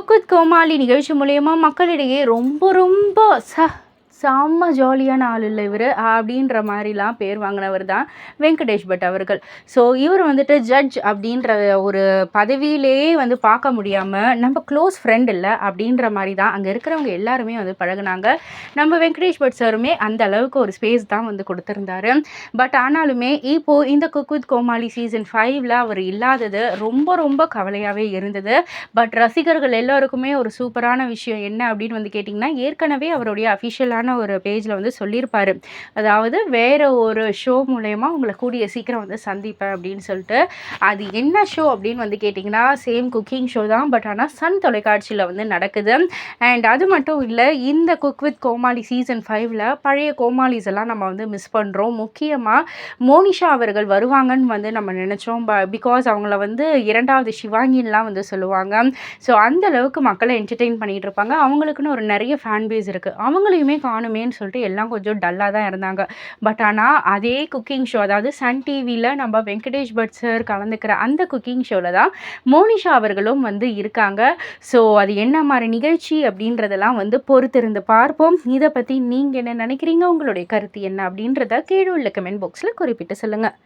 Cook with கோமாளி நிகழ்ச்சி மூலயமா மக்களிடையே ரொம்ப ரொம்ப ச செம்ம ஜாலியான ஆள் இல்லை இவர். அப்படின்ற மாதிரிலாம் பேர் வாங்கினவர் தான் வெங்கடேஷ் பட் அவர்கள். ஸோ இவர் வந்துட்டு ஜட்ஜ் அப்படின்ற ஒரு பதவியிலேயே வந்து பார்க்க முடியாமல் நம்ம க்ளோஸ் ஃப்ரெண்ட் இல்லை அப்படின்ற மாதிரி தான் அங்கே இருக்கிறவங்க எல்லாருமே வந்து பழகுனாங்க. நம்ம வெங்கடேஷ் பட் சாருமே அந்த அளவுக்கு ஒரு ஸ்பேஸ் தான் வந்து கொடுத்துருந்தாரு. பட் ஆனாலுமே இப்போது இந்த குக் வித் கோமாளி சீசன் ஃபைவ்ல அவர் இல்லாதது ரொம்ப ரொம்ப கவலையாகவே இருந்தது. பட் ரசிகர்கள் எல்லாருக்குமே ஒரு சூப்பரான விஷயம் என்ன அப்படின்னு வந்து கேட்டிங்கன்னா ஏற்கனவே அவருடைய அஃபிஷியலான ஒரு பேஜில் வந்து சொல்லியிருப்பார். அதாவது வேறு ஒரு ஷோ மூலயமா உங்களை கூடிய சீக்கிரம் வந்து சந்திப்பேன் அப்படின்னு சொல்லிட்டு அது என்ன ஷோ அப்படின்னு வந்து கேட்டிங்கன்னா சேம் குக்கிங் ஷோ தான். பட் ஆனால் சன் தொலைக்காட்சியில் வந்து நடக்குது. அண்ட் அது மட்டும் இல்லை இந்த குக் வித் கோமாளி சீசன் ஃபைவ்ல பழைய கோமாளிஸ் எல்லாம் நம்ம வந்து மிஸ் பண்ணுறோம் முக்கியமாக மோனிஷா அவர்கள் வருவாங்கன்னு வந்து நம்ம நினச்சோம். பிகாஸ் அவங்கள வந்து இரண்டாவது சிவாங்கின்லாம் வந்து சொல்லுவாங்க. ஸோ அந்த அளவுக்கு மக்களை என்டர்டெயின் பண்ணிகிட்டு இருப்பாங்க. அவங்களுக்குன்னு ஒரு நிறைய ஃபேன் பேஸ் இருக்குது அவங்களையுமே காணுமேன்னு சொல்லிட்டு எல்லாம் கொஞ்சம் டல்லாக தான் இருந்தாங்க. பட் ஆனால் அதே குக்கிங் ஷோ அதாவது சன் டிவியில் நம்ம வெங்கடேஷ் பட் சார் கலந்துக்கிற அந்த குக்கிங் ஷோவில் தான் மோனிஷா அவர்களும் வந்து இருக்காங்க. ஸோ அது என்ன மாதிரி நிகழ்ச்சி அப்படின்றதெல்லாம் வந்து பொறுத்திருந்து பார்ப்போம். இதை பற்றி நீங்கள் என்ன நினைக்கிறீங்க? உங்களுடைய கருத்து என்ன அப்படின்றத கீழே உள்ள கமெண்ட் பாக்ஸில் குறிப்பிட்டு சொல்லுங்கள்